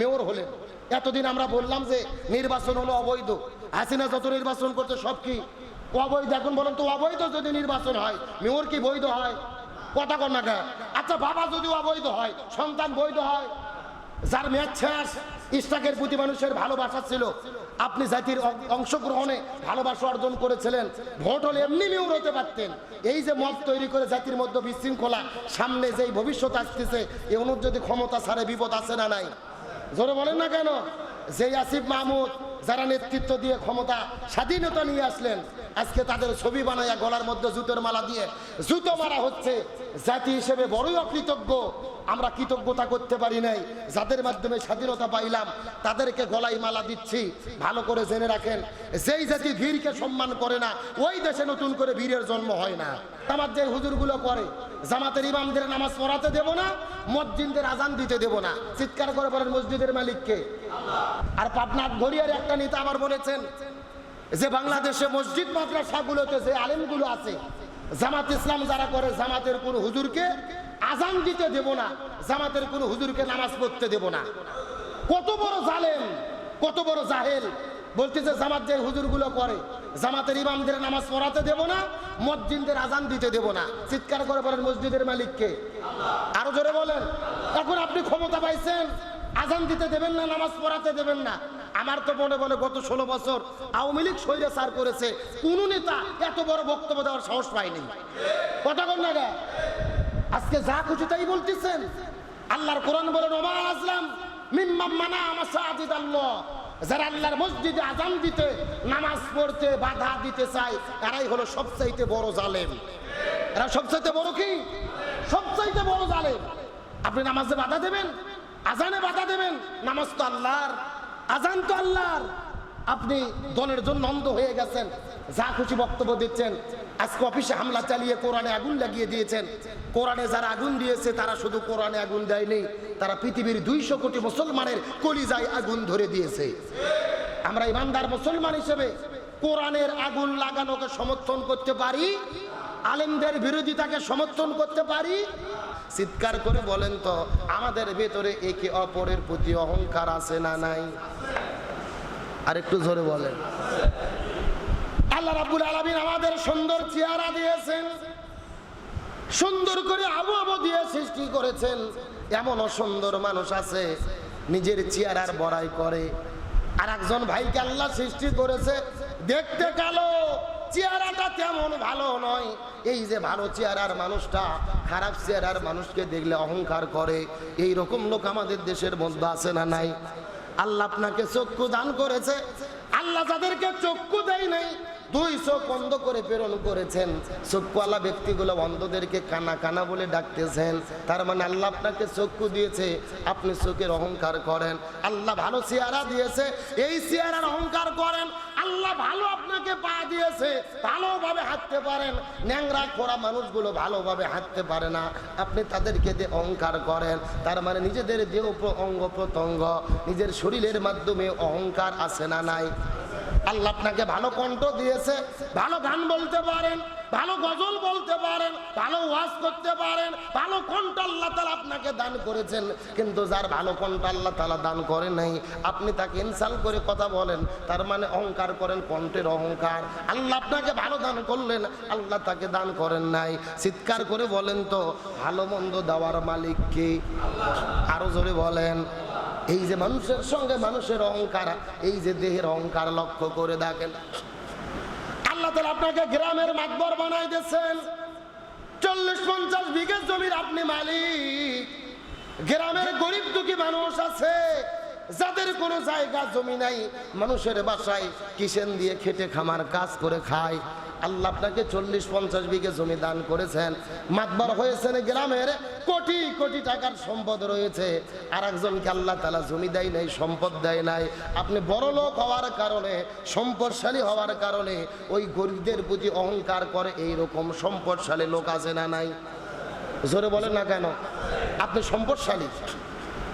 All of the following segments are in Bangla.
মেয়র হলেন। এতদিন আমরা বললাম যে নির্বাচন হলো অবৈধ। হাসিনা যত নির্বাচন করছে সব কি অবৈধ? এখন বলেন তো অবৈধ যদি নির্বাচন হয় মেয়র কি বৈধ হয়? কথা কর না কে? আচ্ছা বাবা যদি অবৈধ হয় সন্তান বৈধ হয় যার মেয়াদ শেষ ইস্টাকের প্রতি মানুষের ভালোবাসা ছিল। আপনি জাতির অংশগ্রহণে ভালোবাসা অর্জন করেছিলেন, ভোট হলে এমনি মেয়র হতে পারতেন। এই যে মত তৈরি করে জাতির মধ্যে বিশৃঙ্খলা, সামনে যেই ভবিষ্যৎ আসতেছে, এ অনুর যদি ক্ষমতা ছাড়ে, বিপদ আছে না নাই? জোরে বলেন না কেন? যেই আসিফ মাহমুদ, যারা নেতৃত্ব দিয়ে ক্ষমতা, স্বাধীনতা নিয়ে আসলেন, আজকে তাদের ছবি বানাইয়া গলার মধ্যে জুতোর মালা দিয়ে জুতো মারা হচ্ছে। জাতি হিসেবে বড়ই অকৃতজ্ঞ। আমরা কৃতজ্ঞতা করতে পারি নাই। যাদের মাধ্যমে স্বাধীনতা পাইলাম, তাদেরকে গলায় মালা দিচ্ছি। ভালো করে জেনে রাখেন, যেই জাতি ভীরকে সম্মান করে না, ওই দেশে নতুন করে বীরের জন্ম হয় না। আমার যে হুজুরগুলো করে, জামাতের ইমামদের নামাজ পড়াতে দেব না মসজিদদের আজান দিতে দেব না। চিৎকার করে বলেন, মসজিদের মালিককে? আর পাবনাথ ঘড়িয়ার একটা নেতা আবার বলেছেন যে, বাংলাদেশে মসজিদ, মাদ্রাসাগুলোতে যে আলেমগুলো আছে, জামাত ইসলাম যারা করে, জামাতের কোন হুজুরকে আজান দিতে দেব না, জামাতের কোন হুজুরকে নামাজ পড়তে দেব না। কত বড় জালেম, কত বড় জাহেল, বলতেছে জামাত যে হুজুরগুলো করে, জামাতের ইমামদের নামাজ পড়াতে দেব না মসজিদদের আজান দিতে দেব না। চিৎকার করে বলেন মসজিদের মালিককে। আরও জোরে বলেন, এখন আপনি ক্ষমতা পাইছেন, আজান দিতে দেবেন না, নামাজ পড়াতে দেবেন না। আমার তো মনে বলে গত ষোলো বছর আওয়ামী লীগ সৈরে সার করেছে, কোন নেতা এত বড় বক্তব্য দেওয়ার সাহস পায়নি। কথা কন না? আজকে যা খুশি তাই বলতেছেন। আল্লাহর কোরআন বলেন ওমা আসলাম মাসাজিদ আল্লাহ যারা আল্লাহর মসজিদে আজান নামাজ পড়তে বাধা দিতে চায় হলো সবচাইতে বড় এরা সবচাইতে বড় কি? সবচাইতে বড় আপনি নামাজে বাধা দেবেন, আজানে বাধা দেবেন, নামাজ তো আল্লাহর, আজান তো আল্লাহর। আপনি দলের জন্য অন্ধ হয়ে গেছেন। যা খুশি বক্তব্য দিচ্ছেন। আজকে অফিসে হামলা চালিয়ে কোরআনে আগুন লাগিয়ে দিয়েছেন। কোরআনে যারা আগুন দিয়েছে, তারা শুধু কোরআনে আগুন দেয়নি, তারা পৃথিবীর দুইশো কোটি মুসলমানের কলিজায় আগুন ধরে দিয়েছে। আমরা ইমানদার মুসলমান হিসেবে কোরআনের আগুন লাগানোকে সমর্থন করতে পারি, আলেমদের বিরোধিতাকে সমর্থন করতে পারি। চিৎকার করে বলেন তো, আমাদের ভেতরে একে অপরের প্রতি অহংকার আছে না নাই? আর একটু জোরে বলেন। আল্লাহ রাব্বুল আলামিন আমাদের সুন্দর চেহারা দিয়েছেন, সুন্দর করে আবু আবু দিয়ে সৃষ্টি করেছেন। এমন সুন্দর মানুষ আছে, নিজের চেহারার বড়াই করে। আর একজন ভাইকে আল্লাহ সৃষ্টি করেছে, দেখতে কালো, চেহারাটা তেমন ভালো নয়। এই যে ভালো চেহারার মানুষটা, খারাপ চেহারার মানুষকে দেখলে অহংকার করে। এই রকম লোক আমাদের দেশের মধ্যে আছে না নাই? আল্লাহ আপনাকে চক্ষু দান করেছে। আল্লাহ যাদেরকে চক্ষু দেয় নাই দুই চোখ বন্ধ করে প্রেরণ করেছেন। চক্ষুওয়ালা ব্যক্তিগুলো অন্ধদেরকে কানা কানা বলে ডাকতেছেন। তার মানে আল্লাহ আপনাকে চক্ষু দিয়েছে, আপনি চোখের অহংকার করেন। আল্লাহ ভালো চেহারা দিয়েছে, এই চেহারার অহংকার করেন। আল্লাহ ভালো আপনাকে পা দিয়েছে, ভালোভাবে হাঁটতে পারেন। ন্যাংরা, খোড়া মানুষগুলো ভালোভাবে হাঁটতে পারে না। আপনি তাদেরকে দিয়ে অহংকার করেন। তার মানে নিজেদের দেহ অঙ্গ প্রত্যঙ্গ, নিজের শরীরের মাধ্যমে অহংকার আছে না নাই। আল্লাহ আপনাকে ভালো কণ্ঠ দিয়েছে, ভালো গান বলতে পারেন, ভালো গজল বলতে পারেন, ভালো ওয়াজ করতে পারেন, ভালো কণ্ঠ আল্লাহ তালা আপনাকে দান করেছেন। কিন্তু যার ভালো কণ্ঠ আল্লাহ তালা দান করে নাই, আপনি তাকে ইনসাল করে কথা বলেন, তার মানে অহংকার করেন, কণ্ঠের অহংকার। আল্লাহ আপনাকে ভালো দান করলেন, আল্লাহ তাকে দান করেন নাই। চিৎকার করে বলেন তো, ভালো মন্দ দেওয়ার মালিক কে? আরও জোরে বলেন। এই যে মানুষের সঙ্গে মানুষের অহংকার, এই যে দেহের অহংকার লক্ষ্য করে দেখেন। আল্লাহ তালা আপনাকে গ্রামের মাতবর বানাই দিয়েছেন। চল্লিশ পঞ্চাশ বিঘে জমির আপনি মালিক। গ্রামের গরিব দুঃখী মানুষ আছে, যাদের কোনো জায়গা জমি নাই, মানুষের বাসায় কিষেন দিয়ে খেটে খামার কাজ করে খায়। আল্লাহ আপনাকে চল্লিশ পঞ্চাশ বিঘে জমি দান করেছেন। মাতবার হয়েছেন গ্রামের কোটি কোটি টাকার সম্পদ রয়েছে। আর একজনকে আল্লাহ তালা জমি দেয় নাই, সম্পদ দেয় নাই। আপনি বড় লোক হওয়ার কারণে, সম্পদশালী হওয়ার কারণে ওই গরিবদের প্রতি অহংকার করে এই রকম সম্পদশালী লোক আছে না নাই? জোরে বলেন না কেন? আপনি সম্পদশালী।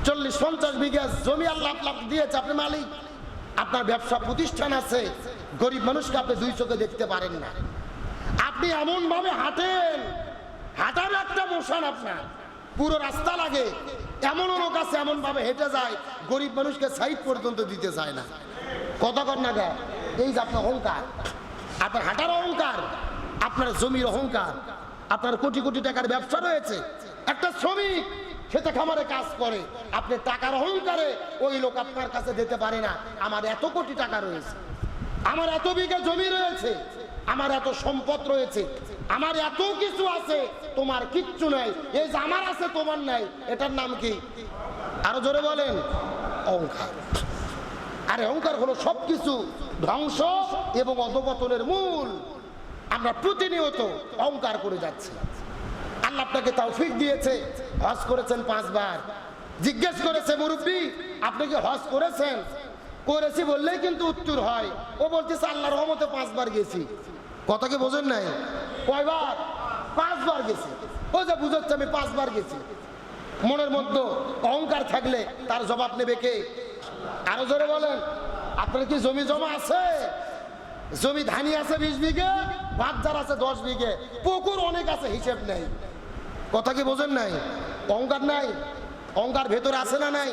চল্লিশ পঞ্চাশ বিঘা জমি আল্লাহ দিয়েছে, আপনি মালিক। আপনার ব্যবসা প্রতিষ্ঠান আছে। গরিব মানুষকে আপনি দুই চোখে দেখতে পারেন না। আপনি এমন ভাবে হাঁটেন, হাঁটার একটা মোশন আপনার। পুরো রাস্তা লাগে। এমন লোক আছে, এমন ভাবে হেঁটে যায়, গরিব মানুষকে সাইড পর্যন্ত দিতে চায় না। কত কর না গা? এই যে আপনার অহংকার, আপনার হাঁটার অহংকার, আপনার জমির অহংকার, আপনার কোটি কোটি টাকার ব্যবসা রয়েছে। একটা শ্রমিক খেতে খামারে কাজ করে। আপনি টাকার অহংকারে ওই লোক আপনার কাছে দিতে পারে না। আমার এত কোটি টাকা রয়েছে। আমার এত বিঘা জমি রয়েছে, আমার এত সম্পদ রয়েছে, আমার এত কিছু আছে, তোমার কিচ্ছু নাই। এই যে আমার আছে, তোমার নাই, এটার নাম কি? আরও জোরে বলেন, অহংকার। আরে অহংকার হলো সবকিছু ধ্বংস এবং অধপতনের মূল। আমরা প্রতিনিয়ত অহংকার করে যাচ্ছি। আল্লাহ আপনাকে তৌফিক দিয়েছে, হজ করেছেন পাঁচবার। জিজ্ঞেস করেছে মুরব্বী, আপনি কি হজ করেছেন? করেছি বললেই কিন্তু উত্তর হয়। ও বলতেছে আল্লাহ রহমতে পাঁচবার গেছি। কথা কি বোঝেন নাই? কয়বার? পাঁচবার গেছি। ও যে বুঝাচ্ছে, আমি পাঁচবার গেছি। মনের মধ্যে অহংকার থাকলে তার জবাব নেবে কে? আরও জোরে বলেন। আপনার কি জমি জমা আছে? জমি ধানি আছে বিশ বিঘে বাজার আছে দশ বিঘে, পুকুর অনেক আছে, হিসেব নেই। কথা কি বোঝেন নাই? অহংকার নাই? অহংকার ভেতরে আছে না নাই?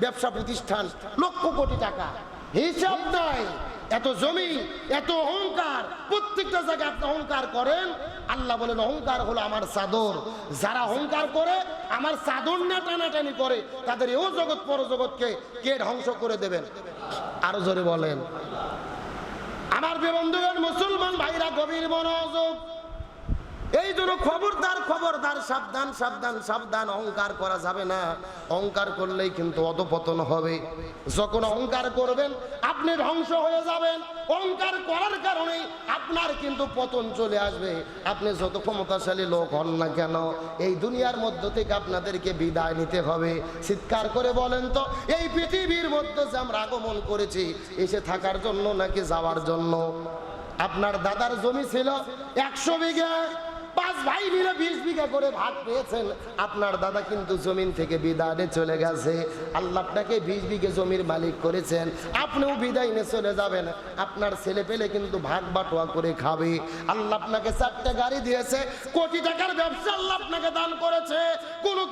ব্যবসা প্রতিষ্ঠান লক্ষ কোটি টাকা। হিসাব নাই। এত জমি, এত অহংকার। প্রত্যেকটা জায়গায় আপনি অহংকার করেন। আল্লাহ বলেন, অহংকার হলো আমার চাদর। যারা অহংকার করে, আমার চাদর না টানাটানি করে, তাদের এও জগৎ পরজগৎকে কে ধ্বংস করে দেবেন? আরও জোরে বলেন। আমার বন্ধুগণ, মুসলমান ভাইরা, গভীর মনোযোগ এই জন্য খবরদার খবরদার সাবধান সাবধান সাবধান, অহংকার করা যাবে না। অহংকার করলেই কিন্তু অধপতন হবে। যখন অহংকার করবেন, আপনি ধ্বংস হয়ে যাবেন। অহংকার করার কারণে আপনার কিন্তু পতন চলে আসবে। আপনি যত ক্ষমতাশালী লোক হন না কেন, এই দুনিয়ার মধ্য থেকে আপনাদেরকে বিদায় নিতে হবে। চিৎকার করে বলেন তো, এই পৃথিবীর মধ্যে যে আমরা আগমন করেছি, এসে থাকার জন্য নাকি যাওয়ার জন্য? আপনার দাদার জমি ছিল একশো বিঘা। পাঁচ ভাই মিলে বিশ বিঘা করে ভাত পেয়েছেন। আপনার দাদা কিন্তু জমিন থেকে বিদায় চলে গেছে। আল্লাহ আপনাকে বিশ বিঘে জমির মালিক করেছেন। আপনিও বিদায় নিয়ে চলে যাবেন। আপনার ছেলে পেলে কিন্তু ভাগ বাটোয়া করে খাবে। আল্লাহ আপনাকে চারটে গাড়ি দিয়েছে। কোটি টাকার ব্যবসা আল্লাহ আপনাকে দান করেছে।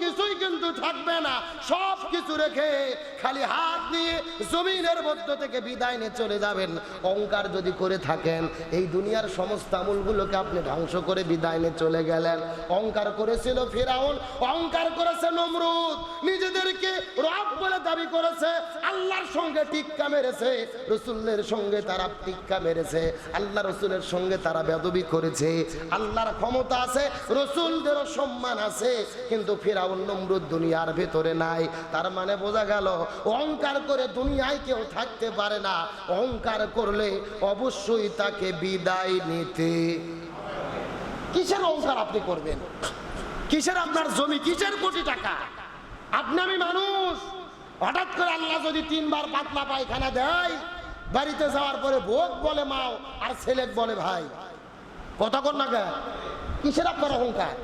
কিছুই কিন্তু থাকবে না। সব কিছু রেখে খালি হাত নিয়ে জমিনের মধ্য থেকে বিদায় নিয়ে চলে যাবেন। অহংকার যদি করে থাকেন, এই দুনিয়ার সমস্ত আমূলগুলোকে আপনি ধ্বংস করে বিদায় নিয়ে চলে গেলেন। অহংকার করেছিল ফেরাউন, অহংকার করেছে নমরুদ। নিজেদেরকে রব বলে দাবি করেছে, আল্লাহর সঙ্গে টিক্কা মেরেছে, রসুলের সঙ্গে তারা টিক্কা মেরেছে, আল্লাহ রসুলের সঙ্গে তারা বেদবি করেছে। আল্লাহর ক্ষমতা আছে, রসুলদেরও সম্মান আছে, কিন্তু ফেরাউন নমরুদ দুনিয়ার ভেতরে নাই। তার মানে বোঝা গেল, অহংকার করে দুনিয়ায় কেউ থাকতে পারে না। অহংকার করলে অবশ্যই তাকে বিদায় নিতে। কিসের অহংকার আপনি করবেন? কিসের আপনার জমি? কিসের কোটি টাকা? আপনি আমি মানুষ। হঠাৎ করে আল্লাহ যদি তিনবার পাতলা পায়খানা দেয়, বাড়িতে যাওয়ার পরে ভোগ বলে মাও, আর ছেলেক বলে ভাই। কথা কর না? কিসের আপনার অহংকার?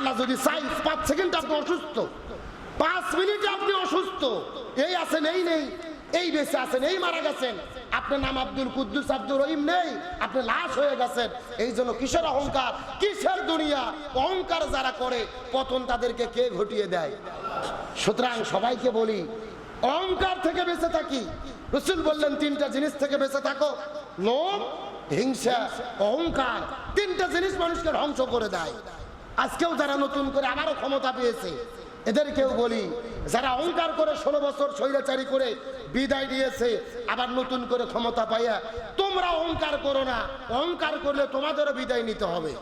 আল্লাহ যদি চাই পাঁচ সেকেন্ড আপনি অসুস্থ, পাঁচ মিনিটে আপনি অসুস্থ, এই আছেন, এই নেই, এই বেঁচে আছেন, এই মারা গেছেন, আপনার নাম আব্দুল কুদ্দুস আব্দুল রহিম নেই, আপনি লাশ হয়ে গেছেন, এই জন্য কিসের অহংকার, কিসের দুনিয়া, অহংকার যারা করে, পতন তাদেরকে কে ঘটিয়ে দেয়? সুতরাং সবাইকে বলি, অহংকার থেকে বেঁচে থাকি। রসুল বললেন, তিনটা জিনিস থেকে বেঁচে থাকো, লোভ, হিংসা, অহংকার, তিনটা জিনিস মানুষকে ধ্বংস করে দেয়। আজকেও যারা নতুন করে আবারও ক্ষমতা পেয়েছে, এদেরকেও বলি, যারা অহংকার করে ষোলো বছর স্বৈরাচারী করে বিদায় দিয়েছে, আবার নতুন করে ক্ষমতা পাইয়া তোমরা অহংকার করো না। অহংকার করলে তোমাদেরও বিদায় নিতে হবে।